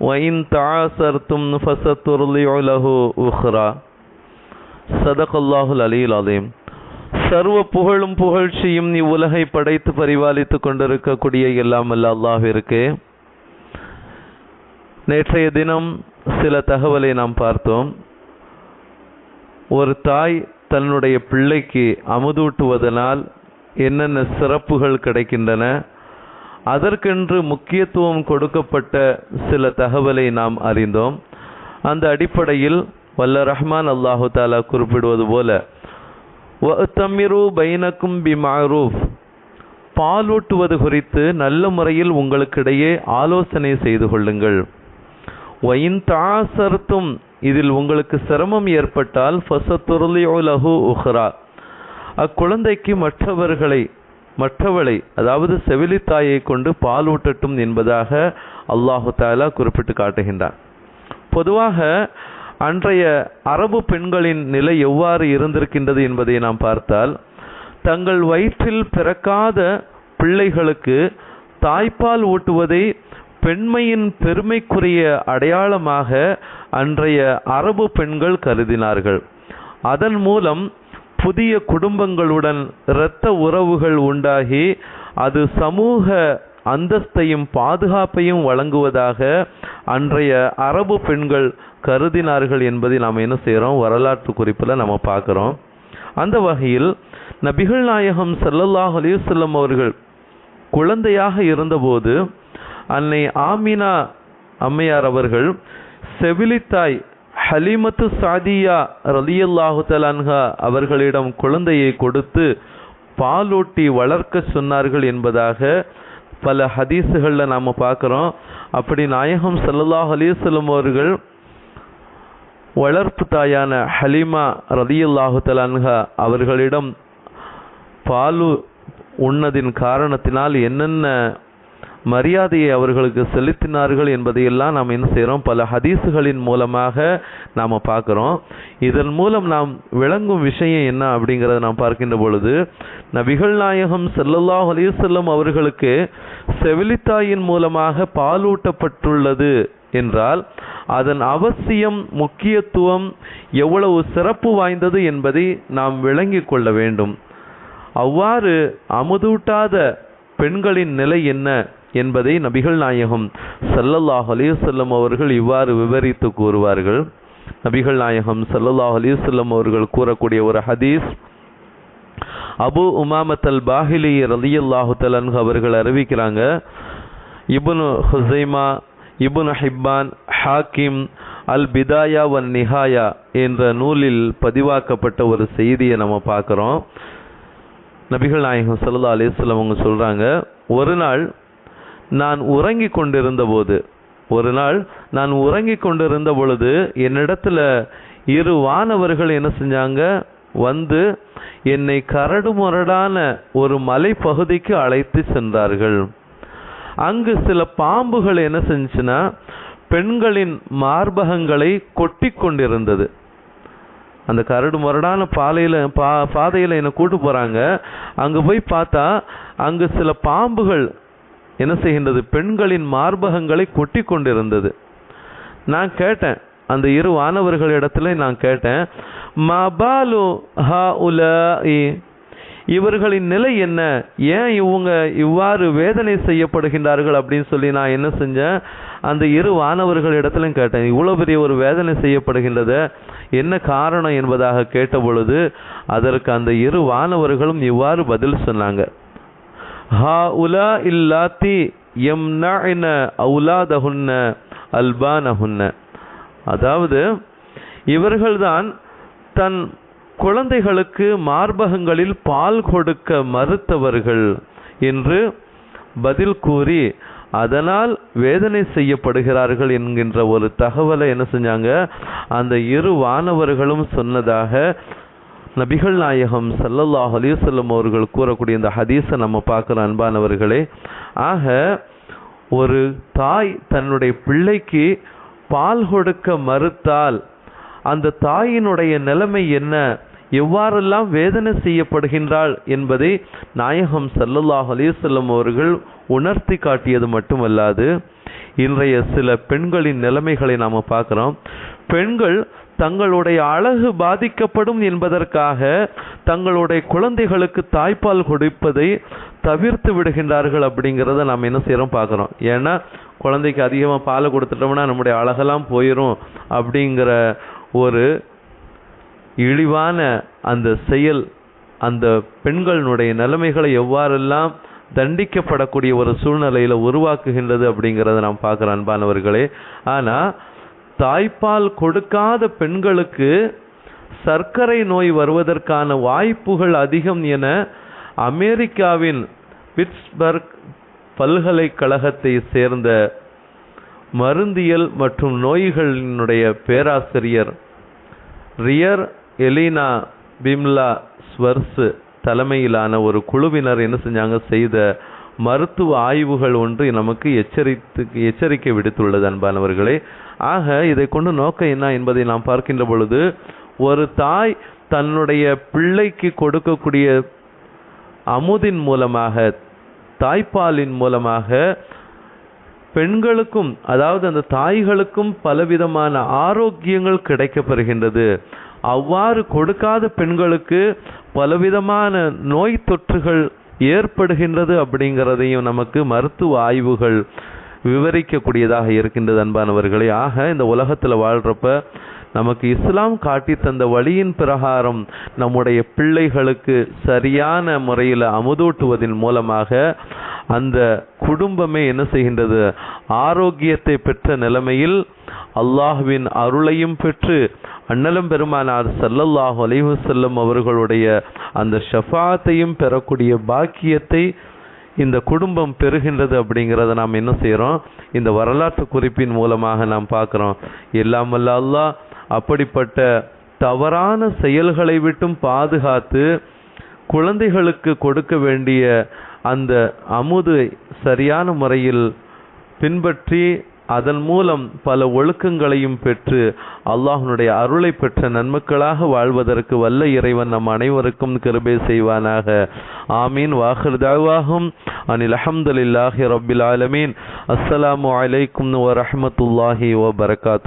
Wine தாசர்த்தும் ஃபசத்துருலியுலகு உஹ்ரா சதகல்லாஹுல் அலியுல் அலீம் சர்வ புகழும் புகழ்ச்சியும் நீ உலகை படைத்து பரிபாலித்துக் கொண்டிருக்கக்கூடிய எல்லாம் அல்ல அல்லாஹிற்கு நேற்றைய தினம் சில தகவலை நாம் பார்த்தோம் ஒரு தாய் தன்னுடைய பிள்ளைக்கு அமுதூட்டுவதனால் என்னென்ன சிறப்புகள் கிடைக்கின்றன அதற்கென்று முக்கியத்துவம் கொடுக்கப்பட்ட சில தகவலை நாம் அறிந்தோம். அந்த அடிப்படையில் வல்ல ரஹ்மான் அல்லாஹு தாலா குறிப்பிடுவது போல வத்தமிரு பைனக்கும் பி மாரூஃப் பாலூட்டுவது குறித்து நல்ல முறையில் உங்களுக்கிடையே ஆலோசனை செய்து கொள்ளுங்கள். ஒயின் தாசர்த்தும் இதில் உங்களுக்கு சிரமம் ஏற்பட்டால் ஃபசத்துருலியுலஹு உஹ்ரா. அக்குழந்தைக்கு மற்றவர்களை மற்றவளை அதாவது செவிலித்தாயை கொண்டு பால் ஊட்டட்டும் என்பதாக அல்லாஹு தாலா குறிப்பிட்டு காட்டுகின்றான். பொதுவாக அன்றைய அரபு பெண்களின் நிலை எவ்வாறு இருந்திருக்கின்றது என்பதை நாம் பார்த்தால் தங்கள் வயிற்றில் பிறக்காத பிள்ளைகளுக்கு தாய்ப்பால் ஊட்டுவதை பெண்மையின் பெருமைக்குரிய அடையாளமாக அன்றைய அரபு பெண்கள் கருதினார்கள். அதன் மூலம் புதிய குடும்பங்களுடன் இரத்த உறவுகள் உண்டாகி அது சமூக அந்தஸ்தையும் பாதுகாப்பையும் வழங்குவதாக அன்றைய அரபு பெண்கள் கருதினார்கள் என்பதை நாம் என்ன செய்கிறோம்? வரலாற்று குறிப்பில் நம்ம பார்க்குறோம். அந்த வகையில் நபிகள் நாயகம் சல்லல்லாஹ் அலிவல்லம் அவர்கள் குழந்தையாக இருந்தபோது அன்னை ஆமினா அம்மையார் அவர்கள் செவிலித்தாய் ஹலிமத்து சாதியா ரலியல்லாஹு தலான்ஹா அவர்களிடம் குழந்தையை கொடுத்து பாலூட்டி வளர்க்க சொன்னார்கள் என்பதாக பல ஹதீஸுகளில் நாம் பார்க்குறோம். அப்படி நாயகம் சல்லாஹ் அலிசல்லம் அவர்கள் வளர்ப்பு தாயான ஹலிமா ரதியுல்லாஹு தலான்ஹா அவர்களிடம் பாலு உண்ணதின் காரணத்தினால் என்னென்ன மரியாதையை அவர்களுக்கு செலுத்தினார்கள் என்பதையெல்லாம் நாம் என்ன செய்கிறோம் பல ஹதீஸுகளின் மூலமாக நாம் பார்க்குறோம். இதன் மூலம் நாம் விளங்கும் விஷயம் என்ன அப்படிங்கிறத நாம் பார்க்கின்ற பொழுது நபிகள் நாயகம் செல்லல்லாஹ் அலிசல்லம் அவர்களுக்கு செவிலித்தாயின் மூலமாக பாலூட்டப்பட்டுள்ளது என்றால் அதன் அவசியம் முக்கியத்துவம் எவ்வளவு சிறப்பு வாய்ந்தது என்பதை நாம் விளங்கிக் கொள்ள வேண்டும். அவ்வாறு அமுதூட்டாத பெண்களின் நிலை என்ன? என்பதை நபிகள் நாயகம் சல்லல்லாஹ் அலிசல்லம் அவர்கள் இவ்வாறு விவரித்து கூறுவார்கள். நபிகள் நாயகம் சல்லல்லாஹ் அலிசல்லம் அவர்கள் கூறக்கூடிய ஒரு ஹதீஸ் அபு உமாமத்தல் பாஹிலி ரலியல்லாஹு தலன் அவர்கள் அறிவிக்கிறாங்க. இபுனு ஹுசைமா இபுன் ஹிப்பான் ஹாக்கிம் அல் பிதாயா வன் நிஹாயா என்ற நூலில் பதிவாக்கப்பட்ட ஒரு செய்தியை நம்ம பார்க்குறோம். நபிகள் நாயகம் சல்லா அலிஸ்லாம் அவங்க சொல்கிறாங்க ஒரு நாள் நான் உறங்கி கொண்டிருந்த போது ஒரு நாள் நான் உறங்கிக் கொண்டிருந்த பொழுது என்னிடத்துல இரு வானவர்கள் என்ன செஞ்சாங்க? வந்து என்னை கரடுமுரடான ஒரு மலை பகுதிக்கு அழைத்து சென்றார்கள். அங்கு சில பாம்புகள் என்ன செஞ்சுன்னா பெண்களின் மார்பகங்களை கொட்டி கொண்டிருந்தது. அந்த கரடு முரடான பாலையில் பா பாதையில் என்னை கூட்டு போகிறாங்க அங்கே போய் பார்த்தா அங்கு சில பாம்புகள் என்ன செய்கின்றது? பெண்களின் மார்பகங்களை கொட்டி கொண்டிருந்தது. நான் கேட்டேன். அந்த இரு வானவர்களிடத்துல நான் கேட்டேன். மபாலு ஹா உல இவர்களின் நிலை என்ன? ஏன் இவங்க இவ்வாறு வேதனை செய்யப்படுகின்றார்கள் அப்படின்னு சொல்லி நான் என்ன செஞ்சேன்? அந்த இரு வானவர்கள் இடத்துலையும் கேட்டேன். இவ்வளோ பெரிய ஒரு வேதனை செய்யப்படுகின்றது. என்ன காரணம்? என்பதாக கேட்ட பொழுது அதற்கு அந்த இரு வானவர்களும் இவ்வாறு பதில் சொன்னாங்க. ஹா உலா இல்லாத்தி எம்ன அவுலாதஹுன்ன அல்பானஹுன்ன. அதாவது இவர்கள்தான் தன் குழந்தைகளுக்கு மார்பகங்களில் பால் கொடுக்க மறுத்தவர்கள் என்று பதில் கூறி அதனால் வேதனை செய்யப்படுகிறார்கள் என்கின்ற ஒரு தகவலை என்ன செஞ்சாங்க? அந்த இரு வானவர்களும் சொன்னதாக நபிகள் நாயகம் சல்லல்லாஹ் அலிசல்லம் அவர்கள் கூறக்கூடிய இந்த ஹதீஸை நம்ம பார்க்குற அன்பானவர்களே ஆக ஒரு தாய் தன்னுடைய பிள்ளைக்கு பால் கொடுக்க மறுத்தால் அந்த தாயினுடைய நிலைமை என்ன? எவ்வாறெல்லாம் வேதனை செய்யப்படுகின்றாள் என்பதை நாயகம் சல்லல்லாஹ் அலிசல்லம் அவர்கள் உணர்த்தி காட்டியது மட்டுமல்லாது இன்றைய சில பெண்களின் நிலைமைகளை நாம் பார்க்குறோம். பெண்கள் தங்களுடைய அழகு பாதிக்கப்படும் என்பதற்காக தங்களுடைய குழந்தைகளுக்கு தாய்ப்பால் கொடுப்பதை தவிர்த்து விடுகின்றார்கள் அப்படிங்கிறத நாம் என்ன செய்கிறோம் பார்க்குறோம். ஏன்னா குழந்தைக்கு அதிகமாக பால் கொடுத்துட்டோம்னா நம்முடைய அழகெல்லாம் போயிடும் அப்படிங்கிற ஒரு இழிவான அந்த செயல் அந்த பெண்களினுடைய நிலைமைகளை எவ்வாறெல்லாம் தண்டிக்கப்படக்கூடிய ஒரு சூழ்நிலையில் உருவாக்குகின்றது அப்படிங்கிறத நாம் பார்க்குறோம் அன்பானவர்களே. ஆனால் தாய்ப்பால் கொடுக்காத பெண்களுக்கு சர்க்கரை நோய் வருவதற்கான வாய்ப்புகள் அதிகம் என அமெரிக்காவின் பிட்ஸ்பர்க் பல்கலைக்கழகத்தை சேர்ந்த மருந்தியல் மற்றும் நோய்களினுடைய பேராசிரியர் ரியர் எலினா பிம்லா ஸ்வர்ஸ் தலைமையிலான ஒரு குழுவினர் என்ன செஞ்சாங்க? செய்த மருத்துவ ஆய்வுகள் ஒன்று நமக்கு எச்சரித்து எச்சரிக்கை விடுத்துள்ளது அன்பானவர்களே. ஆக இதை கொண்டு நோக்கம் என்ன என்பதை நாம் பார்க்கின்ற பொழுது ஒரு தாய் தன்னுடைய பிள்ளைக்கு கொடுக்கக்கூடிய அமுதின் மூலமாக தாய்ப்பாலின் மூலமாக பெண்களுக்கும் அதாவது அந்த தாய்களுக்கும் பலவிதமான ஆரோக்கியங்கள் கிடைக்கப்பெறுகின்றது. அவ்வாறு கொடுக்காத பெண்களுக்கு பலவிதமான நோய் தொற்றுகள் ஏற்படுகின்றது அப்படிங்கிறதையும் நமக்கு மருத்துவ ஆய்வுகள் விவரிக்கக்கூடியதாக இருக்கின்றது அன்பானவர்களே. ஆக இந்த உலகத்தில் வாழ்றப்ப நமக்கு இஸ்லாம் காட்டி தந்த வழியின் பிரகாரம் நம்முடைய பிள்ளைகளுக்கு சரியான முறையில் அமுதூட்டுவதன் மூலமாக அந்த குடும்பமே என்ன செய்கின்றது? ஆரோக்கியத்தை பெற்ற நிலைமையில் அல்லாஹ்வின் அருளையும் பெற்று அண்ணலும் பெருமானார் சல்லல்லாஹு அலைஹு செல்லும் அவர்களுடைய அந்த ஷஃபாத்தையும் பெறக்கூடிய பாக்கியத்தை இந்த குடும்பம் பெறுகின்றது அப்படிங்கிறத நாம் என்ன செய்கிறோம் இந்த வரலாற்று குறிப்பின் மூலமாக நாம் பார்க்குறோம். இல்லாமல்ல அல்லாஹ் அப்படிப்பட்ட தவறான செயல்களை விட்டும் பாதுகாத்து குழந்தைகளுக்கு கொடுக்க வேண்டிய அந்த அமுது சரியான முறையில் பின்பற்றி அதன் மூலம் பல ஒழுக்கங்களையும் பெற்று அல்லாஹனுடைய அருளை பெற்ற நன்மக்களாக வாழ்வதற்கு வல்ல இறைவன் நம் அனைவருக்கும் கிருபை செய்வானாக. ஆமீன். வாஹிர் தாவாகும் அனில் அஹமதுல்லாஹி ரபில் ஆலமீன். அஸ்ஸலாமு அலைக்கும் வரஹ்மத்துல்லாஹி வபரகாத்